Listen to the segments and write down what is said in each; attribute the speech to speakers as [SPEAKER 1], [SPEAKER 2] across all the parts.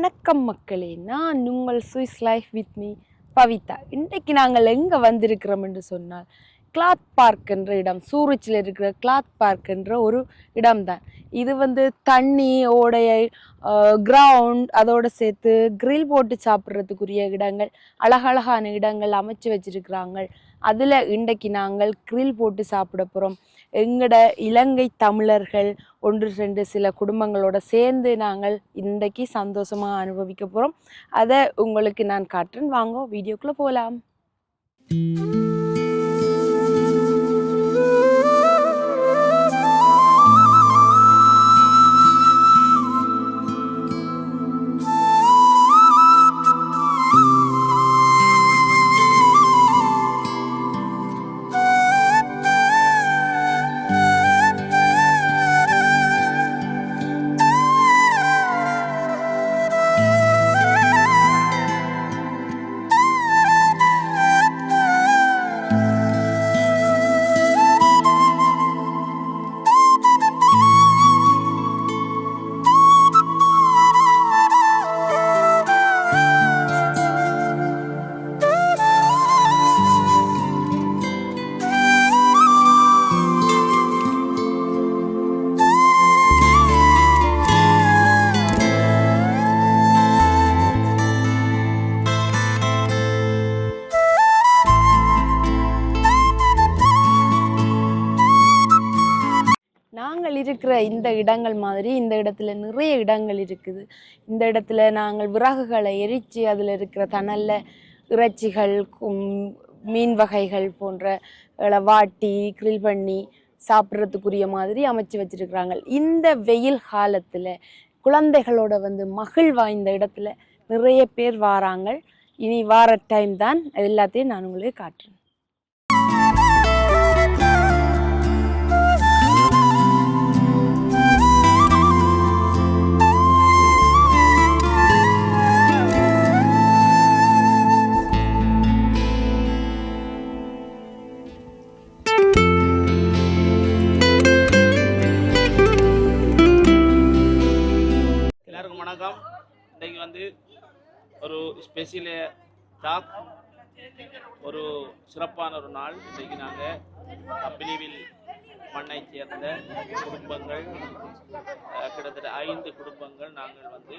[SPEAKER 1] வணக்கம் மக்களே நான் உங்கள் Swiss life with me Pavitha. இன்றைக்கு நாங்கள் எங்கே வந்திருக்கிறோம் என்று சொன்னால் கிளாத் பார்க் என்ற இடம் சூரிச்சில் இருக்கிற கிளாத் பார்க் என்ற ஒரு இடம்தான். இது வந்து தண்ணி ஓடைய கிரவுண்ட் அதோடு சேர்த்து கிரில் போட்டு சாப்பிட்றதுக்குரிய இடங்கள் அழகழகான இடங்கள் அமைச்சு வச்சிருக்கிறாங்க. அதில் இன்றைக்கு நாங்கள் கிரில் போட்டு சாப்பிட போகிறோம் எங்கட இலங்கை தமிழர்கள் ஒன்று ரெண்டு சில குடும்பங்களோட சேர்ந்து நாங்கள் இன்றைக்கு சந்தோஷமாக அனுபவிக்க போகிறோம் அதை உங்களுக்கு நான் காட்டுறேன். வாங்க வீடியோக்குள்ளே போகலாம் நாங்கள் இடங்கள் மாதிரி இந்த இடத்துல நிறைய இடங்கள் இருக்குது. இந்த இடத்துல நாங்கள் விறகுகளை எரித்து அதில் இருக்கிற தணலில் இறைச்சிகள் மீன் வகைகள் போன்ற வாட்டி கிரில் பண்ணி சாப்பிட்றதுக்குரிய மாதிரி அமைச்சு வச்சிருக்கிறாங்க. இந்த வெயில் காலத்தில் குழந்தைகளோட வந்து மகிழ் இந்த இடத்துல நிறைய பேர் வாராங்க. இனி வார டைம் தான். எல்லாத்தையும் நான் உங்களுக்கு காட்டுறேன்.
[SPEAKER 2] ஸ்பெஷல் டாக் ஒரு சிறப்பான ஒரு நாள் இன்றைக்கு நாங்கள் கம்பெனிவில் மண்ணை சேர்ந்த குடும்பங்கள் கிட்டத்தட்ட ஐந்து குடும்பங்கள் நாங்கள் வந்து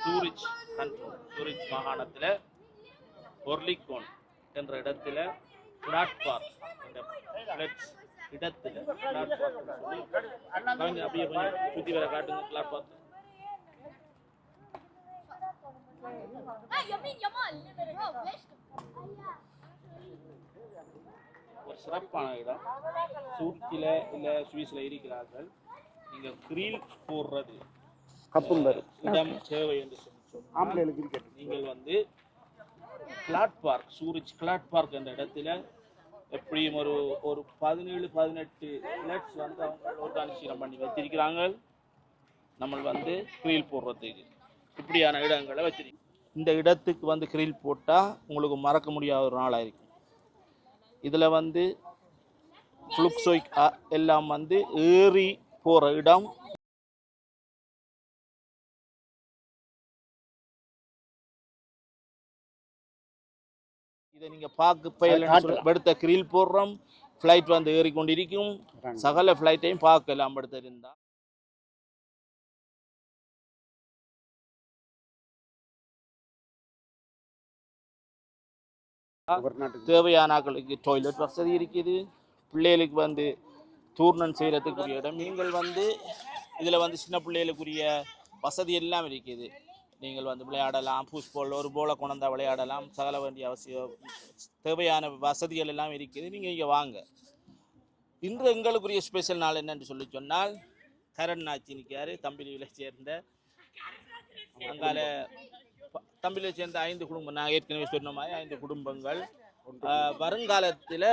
[SPEAKER 2] சூரிச் கண்ட்ரோல் சூரிச் மாகாணத்தில் பொர்லிகோன் என்ற இடத்துல பிளாட்பார்க் என்ற flats இடத்துல பிளாட்பார்க் சொல்லி அப்படியே கொஞ்சம் சுற்றி வர காட்டுங்க பிளாட்பார்க்
[SPEAKER 3] Ha Yamin Yamal. Bro, best.
[SPEAKER 2] ஒரு சிறப்பான இடம். சூட்டில் இல்லை சுவிஸில் இருக்கிறார்கள். நீங்கள் கிரீல் போடுறது.
[SPEAKER 4] கப்பும்பர்
[SPEAKER 2] இடம் சேவை என்று சொல்லி நீங்கள் வந்து Glatt park Zurich Glatt park என்ற இடத்துல எப்படியும் ஒரு ஒரு பதினேழு பதினெட்டு லட்ஸ் வந்து அவங்க ஆர்கானிசேஷன் பண்ணி வச்சிருக்கிறாங்க நம்ம வந்து கிரீல் போடுறதுக்கு இப்படியான இடங்களை வச்சிருக்கோம் இந்த இடத்துக்கு வந்து கிரில் போட்டால் உங்களுக்கு மறக்க முடியாத ஒரு நாளாக இருக்கும். இதில் வந்து ஃப்ளுக்ஸோய் எல்லாம் வந்து ஏறி போகிற இடம். இதை நீங்கள் பார்க்க பயல். எடுத்த கிரில் போடுறோம். ஃப்ளைட் வந்து ஏறிக்கொண்டிருக்கும். சகல ஃப்ளைட்டையும் பார்க்கலாம் எடுத்திருந்தா தேவையான டாய்லெட் வசதி இருக்குது. பிள்ளைகளுக்கு வந்து டூர்னன் செய்கிறதுக்குரிய இடம். நீங்கள் வந்து இதில் வந்து சின்ன பிள்ளைகளுக்குரிய வசதி எல்லாம் இருக்குது. நீங்கள் வந்து விளையாடலாம் புஷ்பால் ஒரு போலை கொண்டா விளையாடலாம். சகல வேண்டிய அவசியம் தேவையான வசதிகள் எல்லாம் இருக்குது. நீங்கள் இங்கே வாங்க. இன்று எங்களுக்குரிய ஸ்பெஷல் நாள் என்னன்னு சொல்லி சொன்னால் கரண் நாச்சி நிற்காரு தம்பிலியில் சேர்ந்த அங்கால தம்பிலியை சேர்ந்த ஐந்து குடும்பம் நான் ஏற்கனவே சொன்ன மாதிரி ஐந்து குடும்பங்கள். வருங்காலத்தில்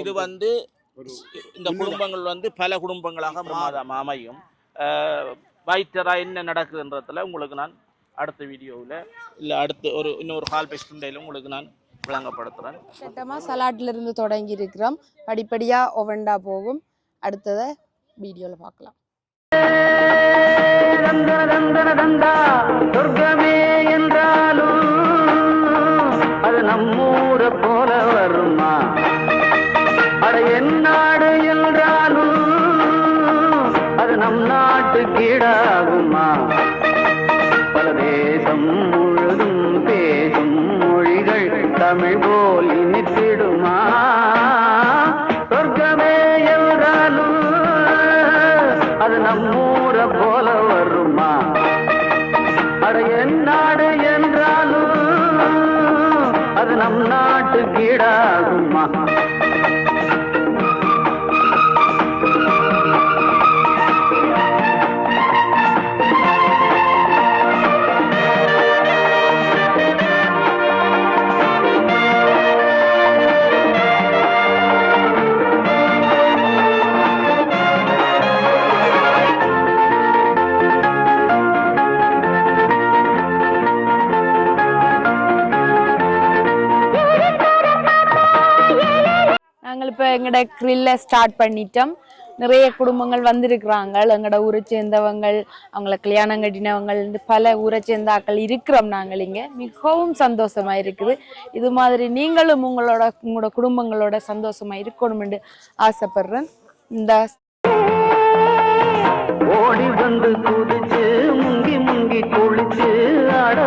[SPEAKER 4] இதே
[SPEAKER 2] வந்து இந்த குடும்பங்கள் வந்து பல குடும்பங்களாக மாதம் அமையும் வைட்டரா என்ன நடக்குதுன்றதுல உங்களுக்கு நான் அடுத்த வீடியோவில் இல்லை அடுத்து ஒரு இன்னொரு கால் பெஸ்ட் உங்களுக்கு நான் விளங்கப்படுத்துகிறேன்
[SPEAKER 1] சட்டமாக சலாட்ல இருந்து தொடங்கி இருக்கிறோம். படிப்படியாக ஒவண்டா போகும். அடுத்ததை வீடியோவில் பார்க்கலாம்.
[SPEAKER 5] తండ్రాలు
[SPEAKER 1] అది నమ్ము எங்களோட க்ரில்லை ஸ்டார்ட் பண்ணிட்டோம். நிறைய குடும்பங்கள் வந்திருக்கிறாங்க. எங்களோட ஊரை சேர்ந்தவங்கள் அவங்கள கல்யாணம் கட்டினவங்கள் இந்த பல ஊரை சேர்ந்தாக்கள் இருக்கிறோம் நாங்கள் இங்கே. மிகவும் சந்தோஷமா இருக்குது. இது மாதிரி நீங்களும் உங்களோட உங்களோட குடும்பங்களோட சந்தோஷமா இருக்கணும்னு ஆசைப்படுறேன். இந்த
[SPEAKER 5] ஓடி வந்து குதிச்சு முங்கி முங்கி குளிச்சு ஆட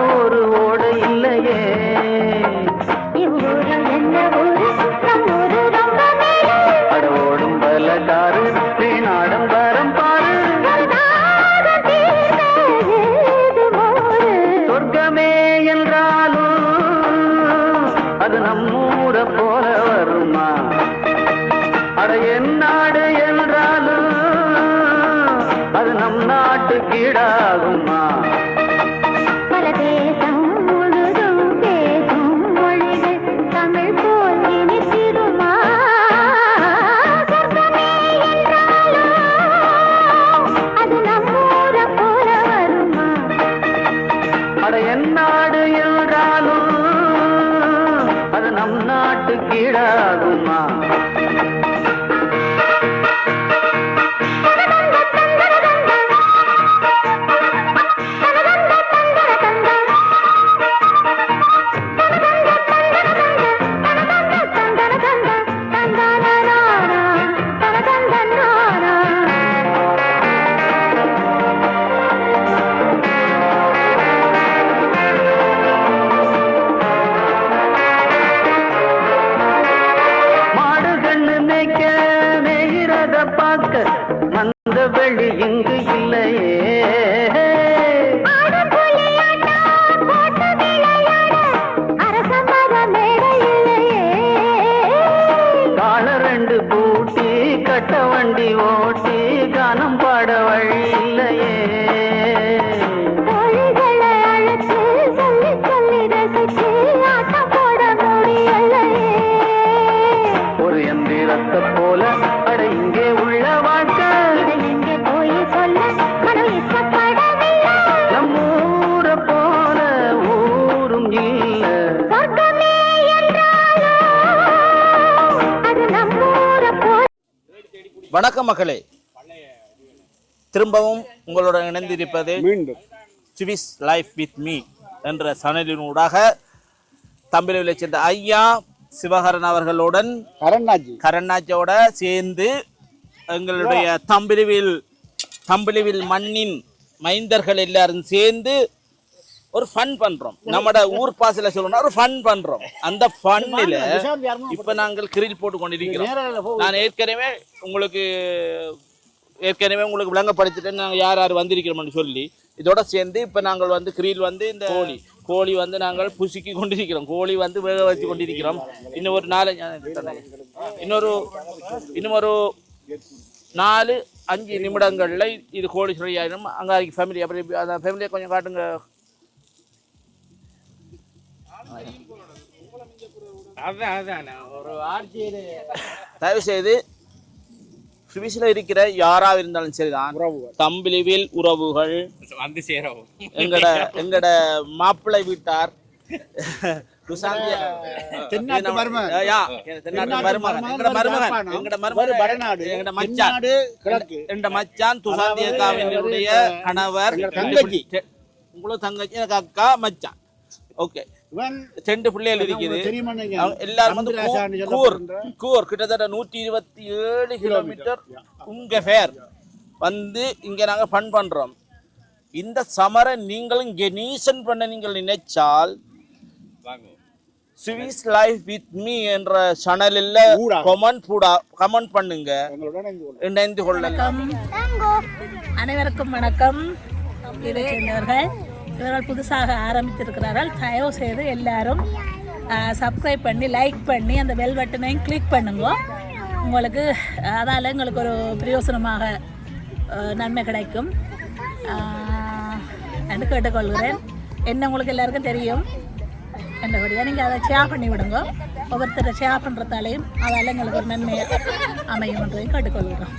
[SPEAKER 2] வணக்கம் மக்களே திரும்பவும் உங்களுடன் இணைந்திருப்பது
[SPEAKER 4] மீண்டும்.
[SPEAKER 2] சுவிஸ் லைஃப் வித் மீ என்ற சனலினூடாக தம்பிலுவில் சேர்ந்த ஐயா சிவகரன் அவர்களுடன்
[SPEAKER 4] கரண்ணாஜி.
[SPEAKER 2] கரண்ணாச்சோட சேர்ந்து எங்களுடைய தம்பிலுவில் தம்பிலுவில் மண்ணின் மைந்தர்கள் எல்லாரும் சேர்ந்து ஒரு ஃபன் பண்றோம். நம்மட ஊர் பாசையில சொல்லணும்னா ஒரு ஃபன் பண்றோம். அந்த ஃபன்னில இப்ப நாங்கள் கிரில் போட்டு கொண்டிருக்கிறோம். நான் ஏற்கனவே உங்களுக்கு ஏற்கனவே உங்களுக்கு விளங்கப்படுத்திட்டு நாங்கள் யார் யார் வந்திருக்கிறோம்னு சொல்லி. இதோட சேர்ந்து இப்போ நாங்கள் வந்து கிரீல் வந்து இந்த கோழி. கோழி வந்து நாங்கள் புசுக்கி கொண்டிருக்கிறோம். கோழி வந்து வேக வச்சு கொண்டிருக்கிறோம். இன்னும் ஒரு நாலு இன்னொரு இன்னும் ஒரு நாலு அஞ்சு நிமிடங்கள்ல இது கோழி சொல்லி ஆயிடும் அங்கே ஃபேமிலி அப்படி அந்த ஃபேமிலியை கொஞ்சம் காட்டுங்க. தயவு செய்து சுவிஸில் இருக்கிற யாராக இருந்தாலும் சரிதான் தம்பிலிவில் உறவுகள்.
[SPEAKER 6] வந்து சேரும்
[SPEAKER 2] எங்கட எங்கட மாப்பிள்ளை வீட்டார். கணவர். உங்களுக்கு தங்கச்சி எனக்கு அக்கா மச்சான். ஓகே. ரெண்டு பிள்ளைகள் இருக்குது எல்லாரும் வந்து கூர். கூர். கிட்டத்தட்ட நூற்றி இருபத்தி ஏழு கிலோமீட்டர் உங்க ஃபேர் வந்து இங்க நாங்க ஃபன் பண்றோம். இந்த சமரை நீங்களும் கெனீசன் பண்ண நீங்கள் நினைச்சால் சுவிஸ் லைஃப் வித் மீ என்ற சேனலில். கமெண்ட் பூடா கமெண்ட் பண்ணுங்க.
[SPEAKER 4] எங்களுடன் இணைந்து
[SPEAKER 2] கொள்ளலாம்
[SPEAKER 6] அனைவருக்கும் வணக்கம். இதை இவர்கள் புதுசாக ஆரம்பித்திருக்கிறார்கள். தயவு செய்து எல்லாரும் சப்ஸ்கிரைப் பண்ணி லைக் பண்ணி அந்த பெல் பட்டனையும் கிளிக் பண்ணுங்க. உங்களுக்கு அதால் எங்களுக்கு ஒரு பிரயோசனமாக நன்மை கிடைக்கும். என்று கேட்டுக்கொள்கிறேன். என்ன உங்களுக்கு எல்லாருக்கும் தெரியும்? என்னபடியாக நீங்கள் அதை ஷேர் பண்ணி விடுங்க. ஒவ்வொருத்தரை ஷேர் பண்ணுறதாலையும் அதால் எங்களுக்கு ஒரு நன்மை அமையும் என்றதையும் கேட்டுக்கொள்கிறோம்.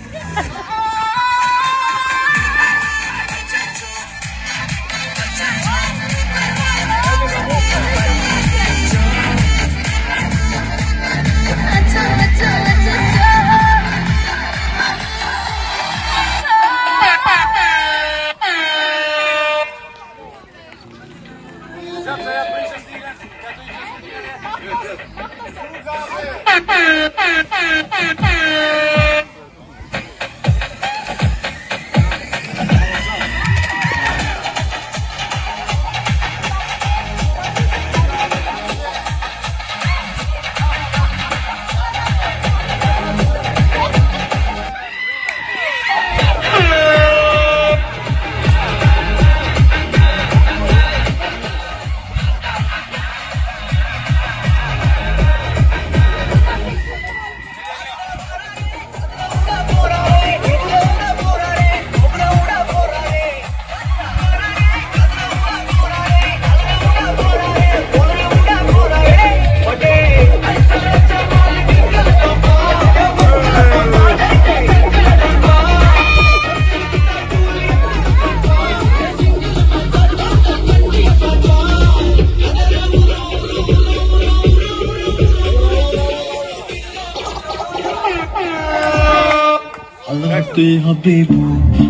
[SPEAKER 7] হাবিবু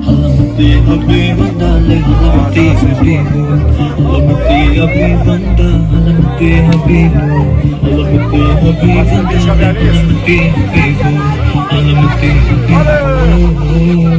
[SPEAKER 7] হামতে হবে বন্দালে হামতে হাবিবু হামতে হবে বন্দা হামতে হাবিবু হামতে হবে বন্দা হামতে হাবিবু হামতে হাবিবু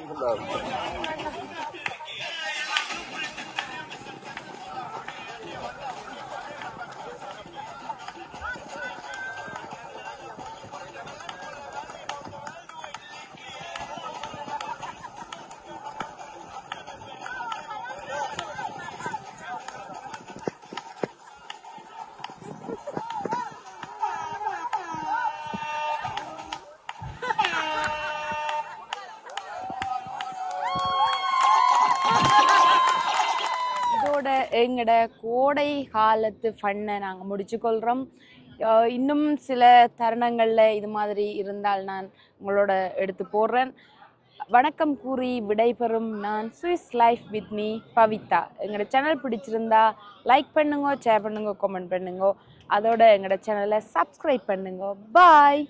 [SPEAKER 7] in the love.
[SPEAKER 1] இதோட எங்கட கோடை காலத்து ஃபண்ணை நாங்கள் முடிச்சுக்கொள்கிறோம் இன்னும் சில தருணங்களில் இது மாதிரி இருந்தால் நான் உங்களோட எடுத்து போடுறேன். வணக்கம் கூறி விடைபெறும் நான் Swiss life with me Pavitha. எங்களோட சேனல் பிடிச்சிருந்தா லைக் பண்ணுங்க ஷேர் பண்ணுங்க கமெண்ட் பண்ணுங்க. அதோட எங்களோட சேனலை சப்ஸ்கிரைப் பண்ணுங்க. பாய்